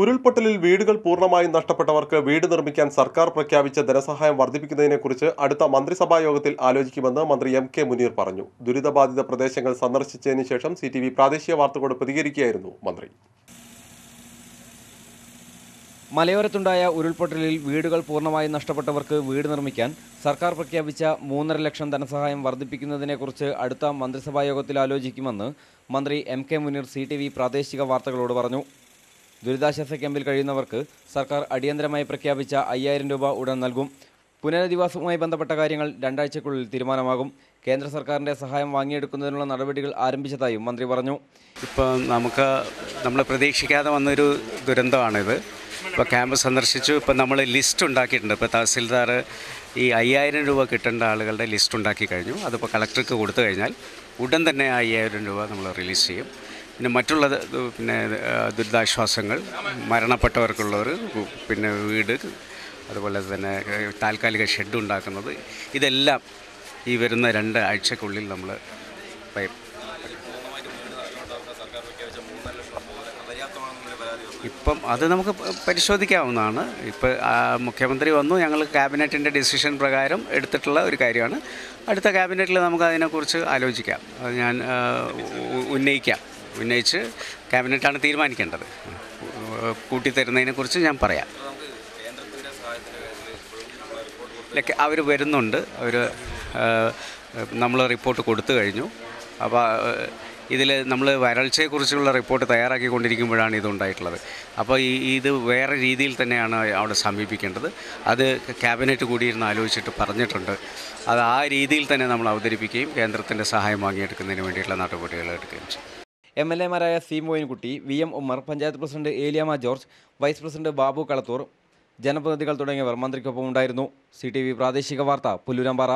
ഉരുൾപൊട്ടലിൽ വീടുകൾ പൂർണമായും നഷ്ടപ്പെട്ടവർക്ക് വീട് നിർമ്മിക്കാൻ സർക്കാർ പ്രഖ്യാപിച്ച ധനസഹായം വർദ്ധിപ്പിക്കുന്നതിനെക്കുറിച്ച് അടുത്ത മന്ത്രിസഭാ യോഗത്തിൽ ആലോചിക്കുമെന്ന് മന്ത്രി എം കെ മുനീർ പറഞ്ഞു. ദുരിതബാധിത പ്രദേശങ്ങൾ സന്ദർശിച്ചതിന് ശേഷം സി ടി വി പ്രാദേശിക വാർത്തകളോട് പ്രതികരിക്കുകയായിരുന്നു മന്ത്രി. മലയോരത്തുണ്ടായ ഉരുൾപൊട്ടലിൽ വീടുകൾ പൂർണമായും നഷ്ടപ്പെട്ടവർക്ക് വീട് നിർമ്മിക്കാൻ സർക്കാർ പ്രഖ്യാപിച്ച മൂന്നര ലക്ഷം ധനസഹായം വർദ്ധിപ്പിക്കുന്നതിനെക്കുറിച്ച് അടുത്ത മന്ത്രിസഭാ യോഗത്തിൽ ആലോചിക്കുമെന്ന് മന്ത്രി M K Muneer C T V പ്രാദേശിക വാർത്തകളോട് പറഞ്ഞു. ദുരിതാശ്വാസ ക്യാമ്പിൽ കഴിയുന്നവർക്ക് സർക്കാർ അടിയന്തരമായി പ്രഖ്യാപിച്ച അയ്യായിരം രൂപ ഉടൻ നൽകും. പുനരധിവാസവുമായി ബന്ധപ്പെട്ട കാര്യങ്ങൾ രണ്ടാഴ്ചയ്ക്കുള്ളിൽ തീരുമാനമാകും. കേന്ദ്ര സർക്കാരിന്റെ സഹായം വാങ്ങിയെടുക്കുന്നതിനുള്ള നടപടികൾ ആരംഭിച്ചതായും മന്ത്രി പറഞ്ഞു. ഇപ്പോൾ നമുക്ക് നമ്മൾ പ്രതീക്ഷിക്കാതെ വന്നൊരു ദുരന്തമാണിത്. ഇപ്പോൾ ക്യാമ്പ് സന്ദർശിച്ചു. ഇപ്പോൾ നമ്മൾ ലിസ്റ്റ് ഉണ്ടാക്കിയിട്ടുണ്ട്. ഇപ്പോൾ തഹസിൽദാർ ഈ അയ്യായിരം രൂപ കിട്ടേണ്ട ആളുകളുടെ ലിസ്റ്റ് ഉണ്ടാക്കി കഴിഞ്ഞു. അതിപ്പോൾ കളക്ടർക്ക് കൊടുത്തു കഴിഞ്ഞാൽ ഉടൻ തന്നെ ആ അയ്യായിരം രൂപ നമ്മൾ റിലീസ് ചെയ്യും. പിന്നെ മറ്റുള്ള പിന്നെ ദുരിതാശ്വാസങ്ങൾ മരണപ്പെട്ടവർക്കുള്ളവർ പിന്നെ വീട് അതുപോലെ തന്നെ താൽക്കാലിക ഷെഡ് ഉണ്ടാക്കുന്നത്. ഇതെല്ലാം ഈ വരുന്ന രണ്ട് ആഴ്ചക്കുള്ളിൽ നമ്മൾ ഇപ്പം അത് നമുക്ക് പരിശോധിക്കാവുന്നതാണ്. ഇപ്പം മുഖ്യമന്ത്രി വന്നു ഞങ്ങൾ ക്യാബിനറ്റിന്റെ ഡിസിഷൻ പ്രകാരം എടുത്തിട്ടുള്ള ഒരു കാര്യമാണ്. അടുത്ത ക്യാബിനറ്റിൽ നമുക്ക് അതിനെക്കുറിച്ച് ആലോചിക്കാം. അത് ഞാൻ ഉന്നയിക്കാം. ഉന്നയിച്ച് ക്യാബിനറ്റാണ് തീരുമാനിക്കേണ്ടത്. കൂട്ടിത്തരുന്നതിനെക്കുറിച്ച് ഞാൻ പറയാം. അവർ വരുന്നുണ്ട്. അവർ നമ്മൾ റിപ്പോർട്ട് കൊടുത്തു കഴിഞ്ഞു. അപ്പോൾ ഇതിൽ നമ്മൾ വരൾച്ചയെക്കുറിച്ചുള്ള റിപ്പോർട്ട് തയ്യാറാക്കിക്കൊണ്ടിരിക്കുമ്പോഴാണ് ഇതുണ്ടായിട്ടുള്ളത്. അപ്പോൾ ഈ ഇത് വേറെ രീതിയിൽ തന്നെയാണ് അവിടെ സമീപിക്കേണ്ടത്. അത് ക്യാബിനറ്റ് കൂടിയിരുന്ന് ആലോചിച്ചിട്ട് പറഞ്ഞിട്ടുണ്ട്. അത് ആ രീതിയിൽ തന്നെ നമ്മൾ അവതരിപ്പിക്കുകയും കേന്ദ്രത്തിന്റെ സഹായം വാങ്ങിയെടുക്കുന്നതിന് വേണ്ടിയിട്ടുള്ള നടപടികൾ എടുക്കുകയും ചെയ്യും. M L എമാരായ C Moyinkutty V M Ummer panchayat president Eliyamma George vice president Babu Kalathur ജനപ്രതിനിധികൾ തുടങ്ങിയവർ മന്ത്രിക്കൊപ്പം ഉണ്ടായിരുന്നു സി ടി വി പ്രാദേശിക വാർത്ത പുല്ലൂരാമ്പാറ.